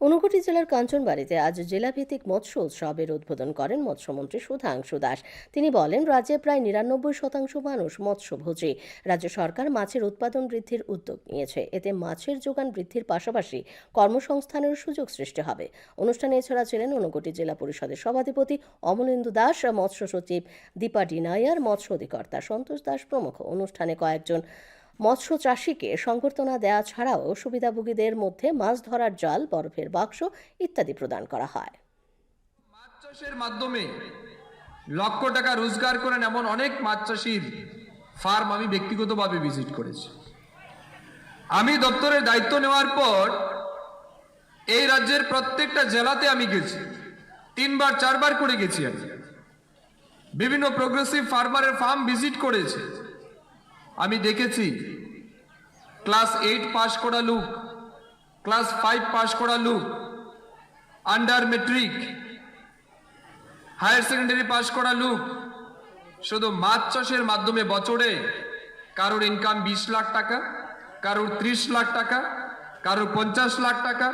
ঊনকোটি জেলার কাঞ্চনবাড়িতে আজ জেলাভিত্তিক মৎস্য উৎসবের উদ্বোধন করেন মৎস্যমন্ত্রী সুধাংশু দাস। তিনি বলেন, রাজ্যে প্রায় নিরানব্বই শতাংশ মানুষ মৎস্যভোজী। রাজ্য সরকার মাছের উৎপাদন বৃদ্ধির উদ্যোগ নিয়েছে। এতে মাছের যোগান বৃদ্ধির পাশাপাশি কর্মসংস্থানের সুযোগ সৃষ্টি হবে। অনুষ্ঠানে এছাড়া ছিলেন ঊনকোটি জেলা পরিষদের সভাধিপতি অমলেন্দু দাস, মৎস্য সচিব দীপা ডিনাইয়ার মৎস্য অধিকর্তা সন্তোষ দাস প্রমুখ। অনুষ্ঠানে কয়েকজন মৎস্য চাষিকে সংবর্ধনা দেওয়া ছাড়াও সুবিধাভোগীদের মধ্যে মাছ ধরার জাল, বরফের বাক্স ইত্যাদি প্রদান করা হয়। মাছ চাষের মাধ্যমে লক্ষ টাকা রোজগার করেন এমন অনেক মাছ চাষির ফার্ম আমি ব্যক্তিগতভাবে ভিজিট করেছি। আমি দপ্তরের দায়িত্ব নেওয়ার পর এই রাজ্যের প্রত্যেকটা জেলাতে আমি গেছি। তিনবার, চারবার করে গেছি আমি। বিভিন্ন প্রোগ্রেসিভ ফার্মারের ফার্ম ভিজিট করেছি। আমি দেখেছি। ক্লাস এইট পাশ করা লোক ক্লাস ফাইভ পাস করা লোক under matric higher secondary pass করা লোক শুধু মাছ চাষের মাধ্যমে বছরে কারোর ইনকাম বিশ লাখ টাকা, কারোর ত্রিশ লাখ টাকা, কারোর পঞ্চাশ লাখ টাকা।